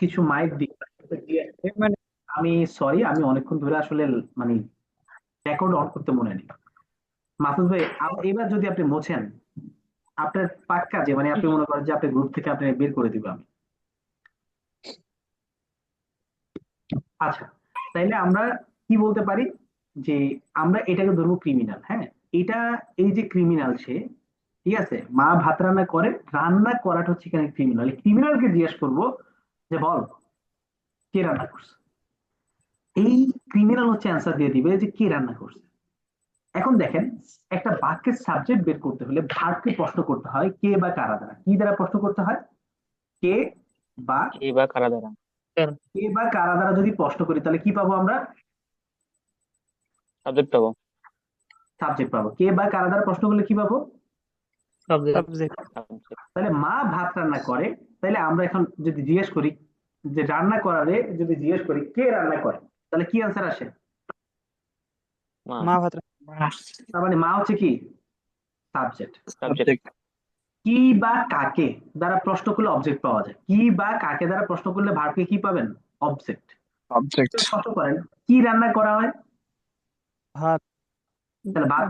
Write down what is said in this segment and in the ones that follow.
কিছু মাইক দিক মানে আমি সরি আমি অনেকক্ষণ ধরে আসলে মানে রেকর্ড অন করতে মনে নেই। মাসুদ ভাই এবার যদি আপনি মোছেন, আপনার পাক্কা যে মানে আপনি মনে করেন যে আপনি গ্রুপ থেকে আপনি বের করে দিব আমি। আচ্ছা তাইলে আমরা কি বলতে পারি? যে আমরা এটাকে ধরবো ক্রিমিনাল হ্যাঁ? এটা, এই যে ক্রিমিনাল সে, ঠিক আছে? মা ভাত রান্না করে, রান্না করাটা হচ্ছে এখানে ক্রিমিনাল ক্রিমিনালকে জিজ্ঞেস করব যে বল কে রান্না করছে? এই ক্রিমিনাল হচ্ছে অ্যান্সার দিয়ে দিবে যে কে রান্না করছে। এখন দেখেন একটা বাক্যের সাবজেক্ট বের করতে হলে ভার্বকে প্রশ্ন করতে হয় কে বা কারা দ্বারা। কি দ্বারা প্রশ্ন করতে হয়? কে বা কে বা কারা দ্বারা। কে বা কারা দ্বারা যদি প্রশ্ন করি তাহলে কি পাবো আমরা? সাবজেক্ট পাবো। সাবজেক্ট পাবো। কে বা কারা দ্বারা প্রশ্ন করলে কি পাবো? সাবজেক্ট তাহলে মা ভাত রান্না করে। তাহলে আমরা এখন যদি জিজ্ঞেস করি যে রান্না করারে যদি জিজ্ঞেস করি কে রান্না করে? তাহলে কি আনসার আসে? মা। মা ভাত তার মানে মা হচ্ছে কি? সাবজেক্ট সাবজেক্ট কি বা কাকে দ্বারা প্রশ্ন করলে অবজেক্ট পাওয়া যায়? কি বা কাকে দ্বারা প্রশ্ন করলে ভার্বকে কি পাবেন? অবজেক্ট অবজেক্ট প্রশ্ন করেন? কি রান্না করা হয়? ভাত। তাহলে ভাত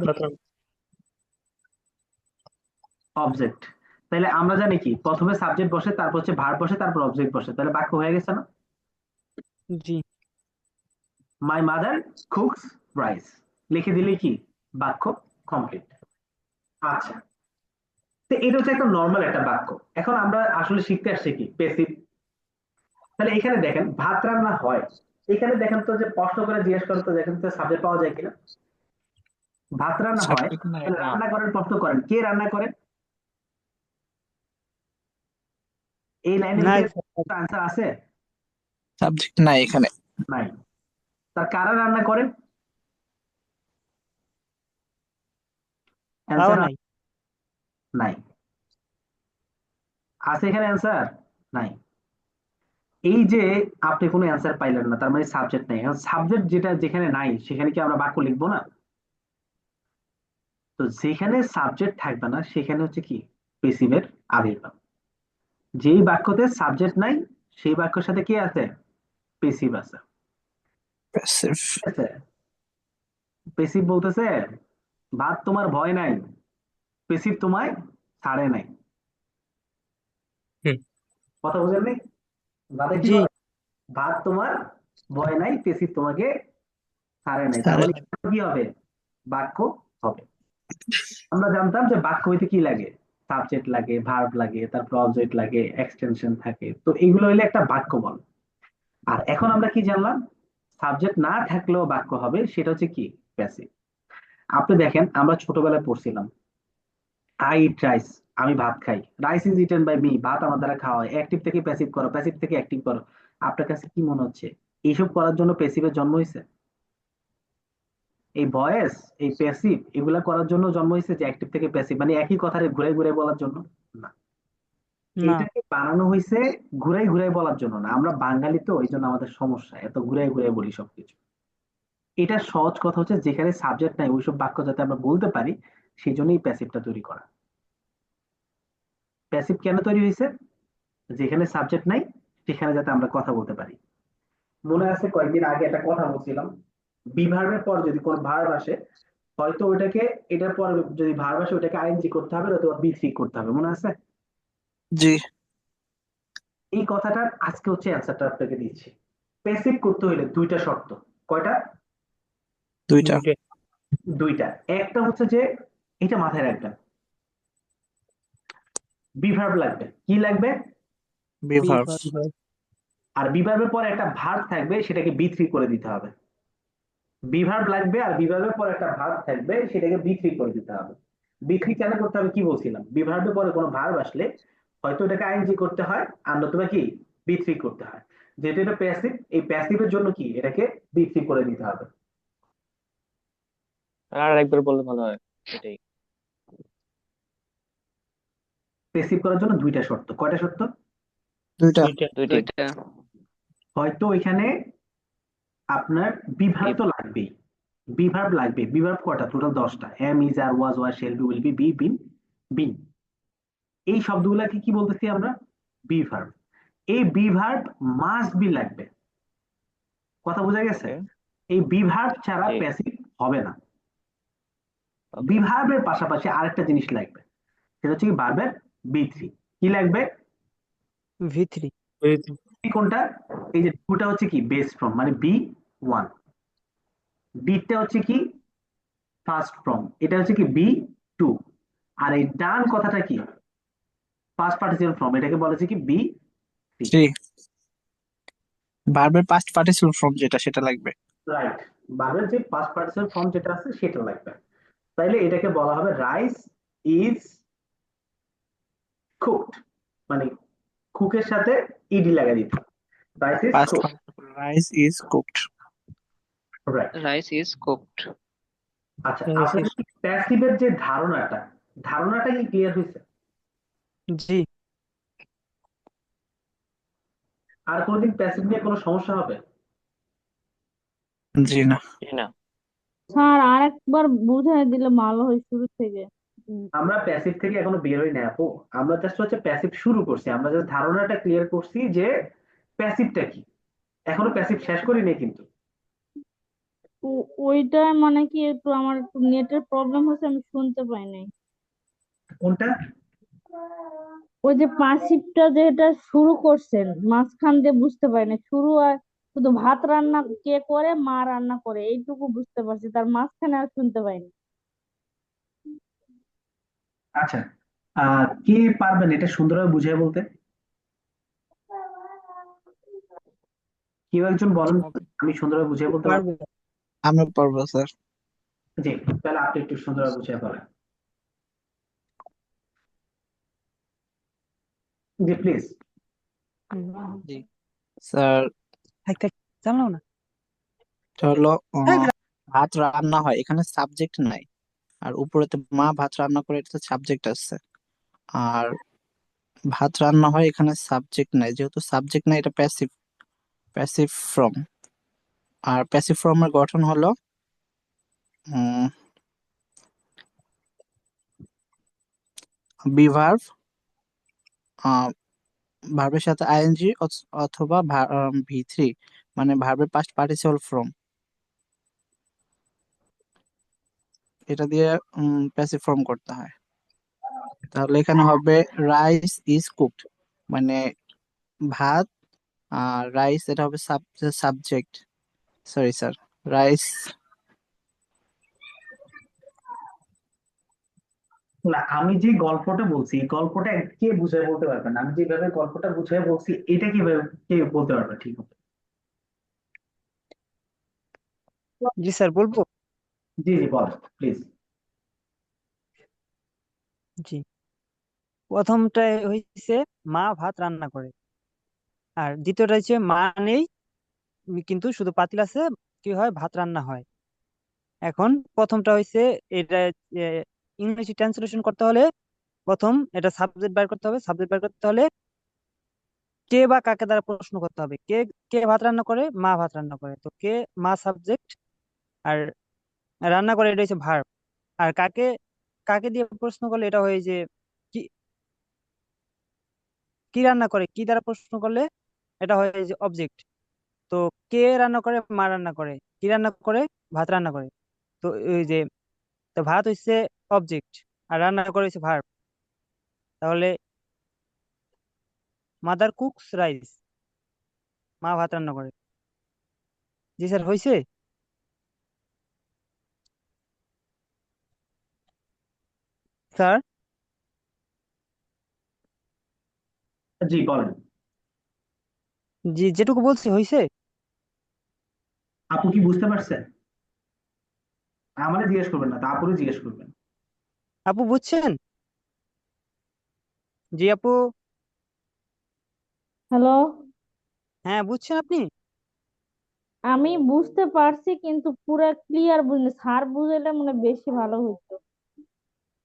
অবজেক্ট তাহলে আমরা জানি কি? প্রথমে সাবজেক্ট বসে তারপর হচ্ছে ভার্ব বসে তারপর অবজেক্ট বসে। তাহলে বাক্য হয়ে গেছে না? জি। মাই মাদার কুকস রাইস লিখে দিলে কি? বাক্য কমপ্লিট আচ্ছা। তো এটা হচ্ছে একটা নর্মাল একটা বাক্য। এখন আমরা আসলে শিখতে আসছি কি? পেসিভ তাহলে এখানে দেখেন ভাত রান্না হয়। এখানে দেখেন তো যে প্রশ্ন করে জিজ্ঞেস করেন তো দেখেন তো সাবজেক্ট পাওয়া যায় কিনা? ভাত রান্না হয়। রান্না করেন প্রশ্ন করেন। কে রান্না করেন এই লাইনে আনসার আছে? সাবজেক্ট নাই এখানে। নাই। তার কারা রান্না করে? তাও Answer নাই। নাই। আছে এখানে অ্যান্সার নাই। এই যে আপনি কোনো অ্যান্সার পাইলেন না তার মানে সাবজেক্ট নাই। এখন সাবজেক্ট যেটা যেখানে নাই সেখানে কি আমরা বাক্য লিখব না? তো যেখানে সাবজেক্ট থাকবে না সেখানে হচ্ছে কি? পেসিভের আবির্ভাব। যেই বাক্যতে সাবজেক্ট নাই সেই বাক্যের সাথে কি আছে? পেসিভ আছে। প্যাসিভ পেসিভ বলতেছে ভাত তোমার ভয় নাই পেসিভ তোমায় ছাড়ে নাই। কথা বুঝেননি ভাতে কি ভাত তোমার ভয় নাই পেসিভ তোমাকে ছাড়ে নাই। মানে কি হবে? বাক্য হবে। আমরা জানতাম যে বাক্য হইতে কি লাগে। সাবজেক্ট লাগে ভার্ব লাগে, তারপর অবজেক্ট লাগে এক্সটেনশন থাকে। তো এগুলো হইলে একটা বাক্য বল। আর এখন আমরা কি জানলাম? সাবজেক্ট না থাকলেও বাক্য হবে, সেটা হচ্ছে কি? প্যাসিভ আপনি দেখেন, আমরা ছোটবেলায় পড়ছিলাম। আই ইট রাইস আমি ভাত খাই। Rice is eaten by me ভাত আমার দ্বারা খাওয়া হয়। অ্যাক্টিভ থেকে প্যাসিভ করো প্যাসিভ থেকে অ্যাক্টিভ করো। আপনার কাছে কি মনে হচ্ছে? এইসব করার জন্য প্যাসিভের জন্ম হয়েছে? এই ভয়েস এই প্যাসিভ এগুলা করার জন্য জন্ম হয়েছে যে অ্যাক্টিভ থেকে প্যাসিভ মানে একই কথারে ঘুরে ঘুরে বলার জন্য না। এটাকে বানানো হয়েছে ঘুরাই ঘুরাই বলার জন্য না। আমরা বাঙালি তো এই জন্য আমাদের সমস্যা এত ঘুরাই ঘুরাই বলি সবকিছু। এটা সহজ কথা হচ্ছে যেখানে সাবজেক্ট নাই ওইসব বাক্য যাতে আমরা বলতে পারি সেই জন্যই প্যাসিভটা তৈরি করা। প্যাসিভ কেন তৈরি হয়েছে? যেখানে সাবজেক্ট নাই সেখানে যাতে আমরা কথা বলতে পারি। মনে আছে কয়েকদিন আগে একটা কথা বলছিলাম। বিভার্বের পর যদি কোনো ভার্ব আসে হয়তো ওটাকে এটার পর যদি ভার্ব আসে ওটাকে আইএনজি করতে হবে নয়তো বি থ্রি করতে হবে মনে আছে? জি। এই কথাটার আজকে হচ্ছে অ্যান্সারটা আপনাকে দিচ্ছি। প্যাসিভ করতে হইলে দুইটা শর্ত কয়টা? দুইটা। দুইটা। একটা হচ্ছে যে এটা মাথায় রাখবেন। বিভার্ব লাগবে। কি লাগবে? বিভার আর বিভার্বের পরে একটা ভার্ব থাকবে সেটাকে বি থ্রি করে দিতে হবে। বিভার্ব লাগবে আর বিভার্বের পর একটা ভার্ব থাকবে সেটাকে বিক্রি করে দিতে হবে। বিক্রি কেন করতে হবে কি বলছিলাম? বিভার্বের পরে কোনো ভার্ব আসলে হয়তো এটাকে আইএনজি করতে হয় আর নতুবা কি? বিক্রি করতে হয়। যেহেতু এটা প্যাসিভ এই প্যাসিভের জন্য কি? এটাকে বিক্রি করে দিতে হবে। আর একবার বললে ভালো হয় এটাই। প্যাসিভ করার জন্য দুইটা শর্ত। কয়টা শর্ত? দুইটা। দুইটা হয়তো এখানে আপনার বিভার্ব তো লাগবেই। বিভার্ব লাগবে। বিভার্ব কটা? টোটাল দশটা। Am is are was were shall be will be be been been এই শব্দগুলাকে কি বলতেছি আমরা? বিভার্ব। এই বি ভার্ব মাস্ট বি লাগবে। কথা বোঝা গেছে? এই বি ভার্ব ছাড়া প্যাসিভ হবে না। Okay. বি ভার্বের পাশাপাশি আরেকটা জিনিস লাগবে। সেটা হচ্ছে কি? ভার্বের বি থ্রি কি লাগবে? ভি থ্রি কোনটা? এই যে টুটা হচ্ছে কি? বেস ফ্রম মানে বি ওয়ান বিটা হচ্ছে কি? ফার্স্ট ফ্রম এটা হচ্ছে কি? বি টু আর এই ডান কথাটা কি? ফার্স্ট পার্টিসিপেল ফ্রম এটাকে বলা হচ্ছে কি? বি থ্রি ভার্বের পাস্ট পার্টিসিপল ফর্ম যেটা সেটা লাগবে। রাইট ভার্বের যে ফার্স্ট পার্টিসিপেল ফর্ম যেটা আছে সেটা লাগবে। তাইলে এটাকে বলা হবে রাইস ইজ কুকড মানে কুকের সাথে ইডি লাগাই দিতে rice is cooked rice is cooked right Rice is cooked. আচ্ছা আপনাদের প্যাসিভের যে ধারণাটা ধারণাটা কি ক্লিয়ার হয়েছে? জি। আর কোনোদিন প্যাসিভ নিয়ে কোনো সমস্যা হবে? জি না। না। স্যার আর একবার বুঝাই দিলে ভালো হয় শুরু থেকে। আমরা প্যাসিভ থেকে এখনও বের হই না আপু। আমরা জাস্ট হচ্ছে প্যাসিভ শুরু করছি। আমরা জাস্ট ধারণাটা ক্লিয়ার করছি যে প্যাসিভটা কি। এখনও প্যাসিভ শেষ করিনি কিন্তু। ও- ওইটা মানে কি একটু আমার একটু নেটের প্রবলেম হচ্ছে আমি শুনতে পাই নাই। কোনটা? ওই যে পাসিভটা যেটা শুরু করছেন মাঝখান দিয়ে বুঝতে পারি না শুরু আর শুধু ভাত রান্না কে করে মা রান্না করে এইটুকু বুঝতে পারছি তার মাঝখানে আর শুনতে পাইনি আচ্ছা আহ কে পারবেন এটা সুন্দরভাবে বুঝিয়ে বলতে? কেউ একজন বলেন আমি সুন্দরভাবে বুঝিয়ে বলতে পারব পারব? আমি পারব স্যার। জি তাহলে আপনি একটু সুন্দরভাবে বুঝিয়ে বলেন। জি প্লিজ স্যার। থাক জানলাম না। আহ, ভাত রান্না হয় এখানে সাবজেক্ট নাই। আর উপরেতে মা ভাত রান্না করে এটা সাবজেক্ট আছে। আর ভাত রান্না হয় এখানে সাবজেক্ট নাই। যেহেতু সাবজেক্ট নাই এটা প্যাসিভ প্যাসিভ ফর্ম আর প্যাসিভ ফর্মের গঠন হলো বি ভার্বের সাথে আইএনজি অথবা ভি থ্রি মানে পাস্ট পার্টিসিপল ফর্ম এটা দিয়ে প্যাসিভ ফর্ম করতে হয়। তাহলে এখানে হবে রাইস ইজ কুকড মানে ভাত, আর রাইস এটা হবে সাবজেক্ট সরি স্যার রাইস না আমি যে গল্পটা বলছি গল্পটা কে বুঝায় বলতে পারবে না? আমি যেভাবে গল্পটা বুঝায় বলছি এটা কীভাবে কে বলতে পারবে ঠিক জি স্যার বলব? জি জি বল প্লিজ জি। প্রথমটা হয়েছে মা ভাত রান্না করে। আর দ্বিতীয়টা হচ্ছে মা নেই কিন্তু শুধু পাতিল আছে, কি হয়? ভাত রান্না হয়। এখন প্রথমটা হয়েছে এটা ইংলিশ ট্রান্সলেশন করতে হলে প্রথম এটা সাবজেক্ট বের করতে হবে। সাবজেক্ট বের করতে হলে কে বা কাকে দ্বারা প্রশ্ন করতে হবে? কে কে ভাত রান্না করে, মা ভাত রান্না করে। তো কে, মা সাবজেক্ট আর রান্না করে এটা হচ্ছে ভার্ব। আর কাকে কাকে দিয়ে প্রশ্ন করলে এটা হয় যে কি কি রান্না করে, কি দ্বারা প্রশ্ন করলে এটা হয় যে অবজেক্ট। তো কে রান্না করে মা রান্না করে কি রান্না করে ভাত রান্না করে? তো ওই যে তো ভাত হচ্ছে অবজেক্ট আর রান্না করে হচ্ছে ভার্ব তাহলে মাদার কুকস রাইস মা ভাত রান্না করে। জি স্যার হয়েছে স্যার? জি বলেন। জি যেটুকু বলছি হয়েছে আপু কি বুঝতে পারছেন? আমারে জিজ্ঞেস করবেন না তা আপুরে জিজ্ঞেস করবেন। আপু বুঝছেন? জি আপু। হ্যালো? হ্যাঁ বুঝছেন আপনি? আমি বুঝতে পারছি কিন্তু পুরো ক্লিয়ার বুঝিনি স্যার বুঝাইলে মনে হয় বেশি ভালো হতো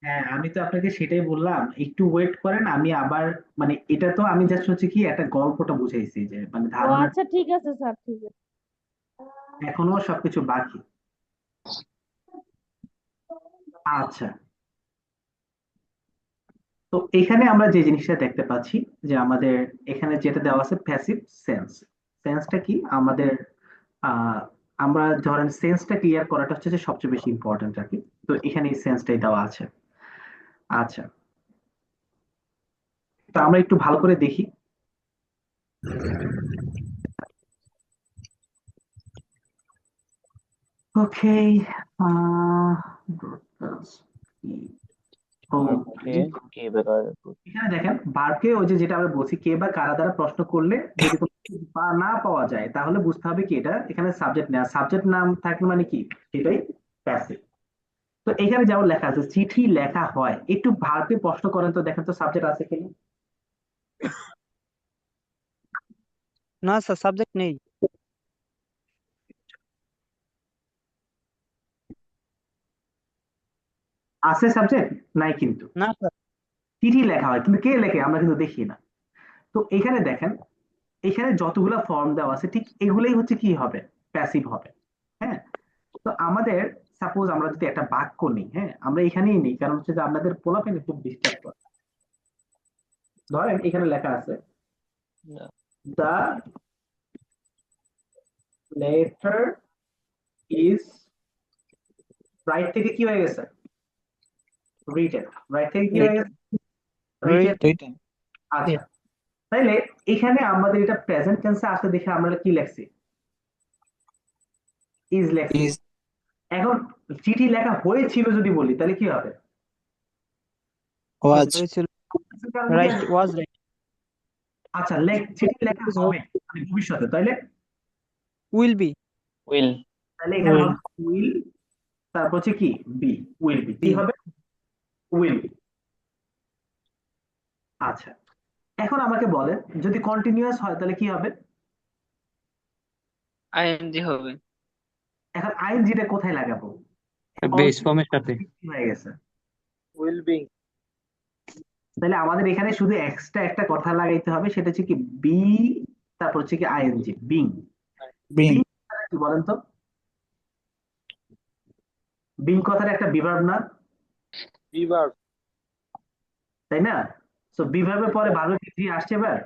হ্যাঁ আমি তো আপনাকে সেটাই বললাম একটু ওয়েট করেন আমি আবার মানে এটা তো আমি জাস্ট হচ্ছে কি একটা গল্পটা বুঝাইছি যে মানে ও ধারণা আচ্ছা ঠিক আছে স্যার ঠিক আছে। এখনও সবকিছু বাকি। আচ্ছা। তো এখানে আমরা যে জিনিসটা দেখতে পাচ্ছি, যে আমাদের এখানে যেটা দেওয়া আছে প্যাসিভ সেন্স সেন্সটা কি? আমাদের আমরা ধরেন সেন্সটা ক্লিয়ার করাটা হচ্ছে যে সবচেয়ে বেশি ইম্পর্টেন্ট আর কি। তো এখানে এই সেন্সটাই দেওয়া আছে। আচ্ছা। তো আমরা একটু ভালো করে দেখি। ওকে ওকে এখানে দেখেন বারকে ওই যে যেটা আমরা বলছি কে বা কারা দ্বারা প্রশ্ন করলে যদি কোনো না পাওয়া যায় তাহলে বুঝতে হবে কি এটা এখানে সাবজেক্ট নেই সাবজেক্ট নাম থাকলে মানে কি? সেটাই প্যাসিভ তো এখানে যেমন লেখা আছে চিঠি লেখা হয়। একটু ভারতে প্রশ্ন করেন তো দেখেন তো সাবজেক্ট আছে কিনা? না স্যার সাবজেক্ট নেই। আছে সাবজেক্ট নাই কিন্তু। না স্যার চিঠি লেখা হয় কিন্তু কে লেখে? আমরা কিন্তু দেখি না। তো এখানে দেখেন এখানে যতগুলো ফর্ম দেওয়া আছে ঠিক এগুলোই হচ্ছে কি হবে? প্যাসিভ হবে। হ্যাঁ? তো আমাদের সাপোজ আমরা যদি একটা বাক্য নিই হ্যাঁ? আমরা এখানেই নিই কারণ হচ্ছে যে আপনাদের পোলাপেন খুব ডিস্টার্ব করে। ধরেন এখানে লেখা আছে না। লেটার ইজ রাইট থেকে কি হয়ে গেছে? রিটেন রাইট থেকে কি হয়ে গেছে written আচ্ছা। তাইলে এখানে আমাদের এটা প্রেজেন্ট টেন্সে আসতে দেখে আমরা কি লিখছি? ইজ লেখছি। ইজ এখন চিঠি লেখা হয়েছিল যদি বলি তাহলে কি হবে? ওয়াজ রাইট ওয়াজ রাইট আচ্ছা লেখ চিঠি লেখা হবে মানে ভবিষ্যতে তাইলে? উইল বি উইল তাহলে এখানে উইল তারপর হচ্ছে কি? বি উইল বি কি হবে উইল বি আচ্ছা। এখন আমাকে বলেন যদি কন্টিনিউয়াস হয় তাহলে কি হবে? আইএনজি হবে। এখন আইন যেটা কোথায় লাগাবো? বেস ফর্মের সাথে। হয়ে গেছে। উইল বি তাহলে আমাদের এখানে শুধু এক্সট্রা একটা কথা লাগাইতে হবে সেটা হচ্ছে কি বি তারপর হচ্ছে কি আইএনজি বিং বিং কি বলেন তো? বিং কথাটা একটা বিভার্ব না। তাই না? তো পরে ভার্বের থ্রি আসছে এবার?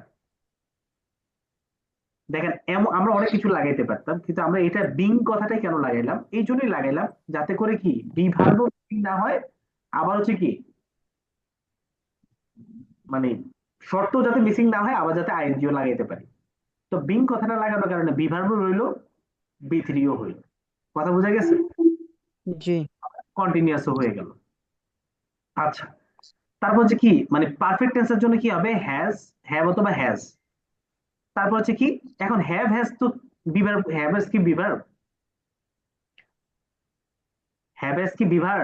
দেখেন এমন আমরা অনেক কিছু লাগাইতে পারতাম কিন্তু আমরা এটা বিং কথাটাই কেন লাগাইলাম? এই জন্যই লাগাইলাম যাতে করে কি? বিভার্ব না হয় আবার হচ্ছে কি? মানে শর্ত যাতে মিসিং না হয় আবার যাতে আইএনজিও লাগাইতে পারি। তো বিং কথাটা লাগানোর কারণে বিভার্ব রইল বি থ্রিও হইল। কথা বোঝা গেছে? জি। কন্টিনিউয়াসও হয়ে গেল। আচ্ছা। তারপর হচ্ছে কি মানে পারফেক্ট টেন্সের জন্য কি হবে? হ্যাজ হ্যাভ অথবা হ্যাজ তারপর হচ্ছে কি এখন হ্যাভ হ্যাজ তো বিভার হ্যাভ হ্যাজ কি বিভার হ্যাভ হ্যাজ কি বিভার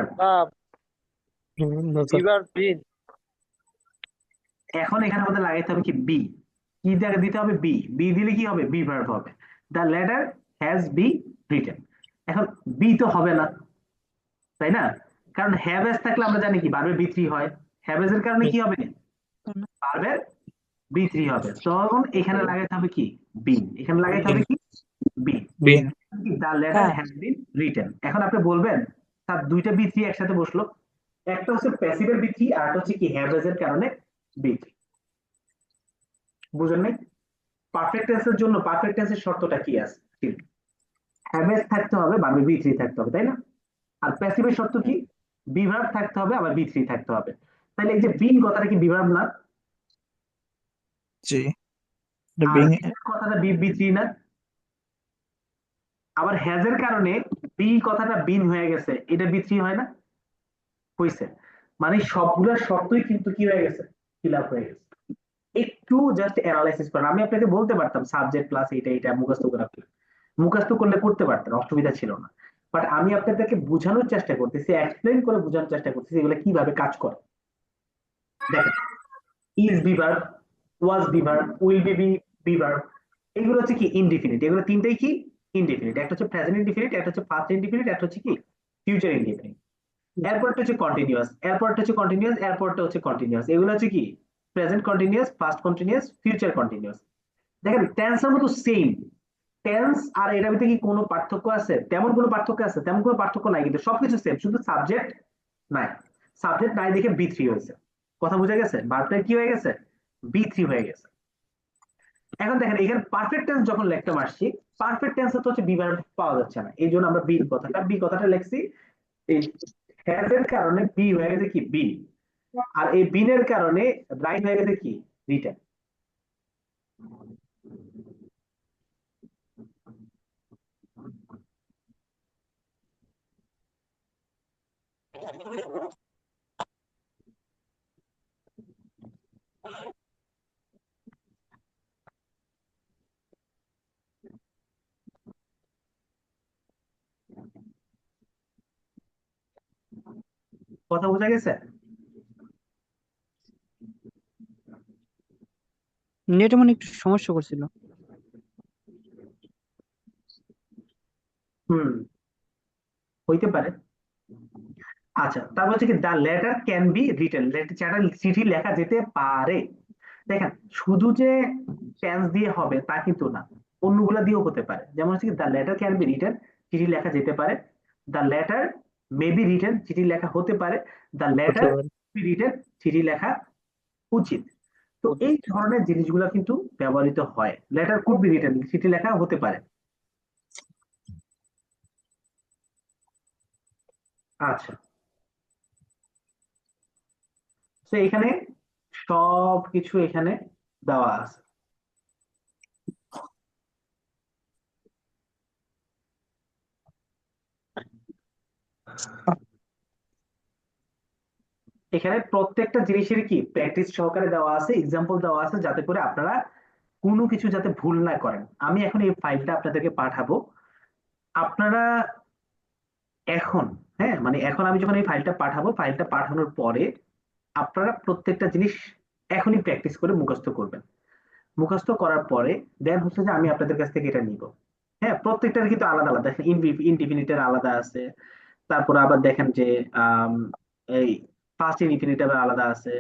বিভার্ব বিন। এখন এখানে আমাদের লাগাইতে হবে কি বি কি জায়গা দিতে হবে? বি বি দিলে কি হবে? বি ভার্ব হবে। The letter has be written এখন বি তো হবে না তাই না? কারণ হ্যাভেজ থাকলে আমরা জানি কি? ভার্বের বি থ্রি হয়। হ্যাভ হ্যাজ এর কারণে কি হবে? ভার্বের বি থ্রি হবে। তখন এখানে লাগাইতে হবে কি? বি এখানে লাগাইতে হবে কি? বি দ্য লেটার হ্যাঁ। হ্যাজ বিন রিটেন এখন আপনি বলবেন তার দুইটা বি থ্রি একসাথে বসল। একটা হচ্ছে প্যাসিভের বি থ্রি আর একটা হচ্ছে কি? হ্যাভ এর কারণে বি থ্রি বুঝেন নাই? পারফেক্ট টেন্সের জন্য পারফেক্ট টেন্সের শর্তটা কি আছে? হ্যাভ এস থাকতে হবে বা বি থ্রি থাকতে হবে তাই না? আর প্যাসিভের শর্ত কি? বিভার্ব থাকতে হবে আবার বি থ্রি থাকতে হবে। তাহলে এই যে বিন কথাটা কি বিভার্ব না? জি। কথাটা বি বি থ্রি না? আবার হ্যাজের কারণে বি কথাটা বিন হয়ে গেছে এটা বি থ্রি হয় না? হয়েছে মানে সবগুলা শর্তই কিন্তু কি হয়ে গেছে? ফিল আপ হয়ে গেছে। একটু জাস্ট অ্যানালাইসিস করেন। আমি আপনাকে বলতে পারতাম সাবজেক্ট প্লাস এটা এটা মুখস্থ করা মুখস্থ করলে করতে পারতেন অসুবিধা ছিল না। বাট আমি আপনাদেরকে বোঝানোর চেষ্টা করতেছি এক্সপ্লেন করে বোঝানোর চেষ্টা করতেছি এগুলো কীভাবে কাজ করে। দেখেন is be verb was be verb will be B বিভার এগুলো হচ্ছে কি ইনডিফিনিট এগুলো তিনটাই কি? ইনডিফিনিট একটা হচ্ছে প্রেজেন্ট ইনডিফিনিট একটা হচ্ছে পাস্ট ইনডিফিনিট একটা হচ্ছে কি? ফিউচার ইনডিফিনিট এরপরটা হচ্ছে কন্টিনিউয়াস এরপরটা হচ্ছে কন্টিনিউয়াস এরপরটা হচ্ছে কন্টিনিউয়াস এগুলো হচ্ছে কি? Present continuous past continuous future continuous দেখেন টেন্সের মতো সেম টেন্স আর এটার ভিতরে কি কোনো পার্থক্য আছে? তেমন কোনো পার্থক্য আছে? তেমন কোনো পার্থক্য নাই, কিন্তু সবকিছু সেম শুধু সাবজেক্ট নাই। সাবজেক্ট নাই দেখে বি থ্রি হয়েছে। কথা বোঝা গেছে? ভার্বটা কি হয়ে গেছে? বি থ্রি হয়ে গেছে। এখন দেখেন, এখানে পারফেক্ট টেন্স যখন লিখতে আসছি পারফেক্ট টেন্স তো হচ্ছে বি ভার্ব পাওয়া যাচ্ছে না। এই জন্য আমরা বি কথাটা বি কথাটা লিখছি, এই হ্যাজ এর কারণে বি হয়ে গেছে কি? বি আর এই বিনের কারণে রাইট হয়ে গেছে কি? রিটেন কথা বোঝা গেছে? নেটে মানে একটু সমস্যা করছিল। হুম হইতে পারে। আচ্ছা তারপর হচ্ছে কি the letter can be written চিঠি লেখা যেতে পারে। দেখেন শুধু যে টেন্স দিয়ে হবে তা কিন্তু না অন্যগুলা দিয়েও হতে পারে। যেমন হচ্ছে কি the letter can be written চিঠি লেখা যেতে পারে। The letter may be written চিঠি লেখা হতে পারে। দা লেটার বি রিটেন চিঠি লেখা উচিত। তো এই ধরনের জিনিসগুলো কিন্তু ব্যবহৃত হয়। লেটার কুড বি রিটেন চিঠি লেখা হতে পারে। আচ্ছা। এখানে সব কিছু এখানে দেওয়া আছে। এখানে প্রত্যেকটা জিনিসের কি প্র্যাকটিস সহকারে দেওয়া আছে এক্সাম্পল দেওয়া আছে, যাতে করে আপনারা কোনো কিছু যাতে ভুল না করেন। আমি এখন এই ফাইলটা আপনাদেরকে পাঠাবো। আপনারা এখন হ্যাঁ মানে এখন আমি যখন এই ফাইলটা পাঠাবো ফাইলটা পাঠানোর পরে আপনারা প্রত্যেকটা জিনিস এখনই প্র্যাকটিস করে মুখস্থ করবেন। মুখস্থ করার পরে দেন হচ্ছে যে আমি আপনাদের কাছ থেকে এটা নিব। হ্যাঁ প্রত্যেকটার কিন্তু আলাদা আলাদা। দেখেন ইনডিফিনিটের আলাদা আছে। তারপর আবার দেখেন যে এই পাস্ট ইনডিফিনিট আবার আলাদা আছে।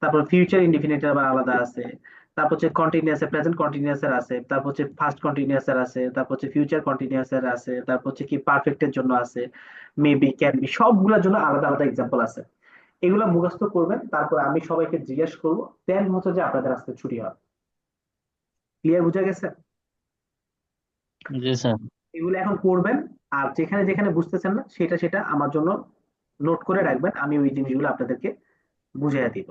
তারপর ফিউচার ইনডিফিনিট আবার আলাদা আছে। তারপর হচ্ছে কন্টিনিউয়াস প্রেজেন্ট কন্টিনিউয়াস এর আছে। তারপর হচ্ছে ফার্স্ট কন্টিনিউয়াস এর আছে। তারপর হচ্ছে ফিউচার কন্টিনিউয়াস এর আছে। তারপর হচ্ছে কি পারফেক্ট এর জন্য আছে। মেবি ক্যান বি সবগুলোর জন্য আলাদা আলাদা এক্সাম্পল আছে। এগুলো মুখস্থ করবেন তারপর আমি সবাইকে জিজ্ঞেস করব দেন হচ্ছে যে আপনাদের আজকে ছুটি হবে ক্লিয়ার বুঝা গেছে? জি স্যার। এগুলো এখন করবেন আর যেখানে যেখানে বুঝতেছেন না সেটা সেটা আমার জন্য নোট করে রাখবেন আমি ওই জিনিসগুলো আপনাদেরকে বুঝাইয়া দিব।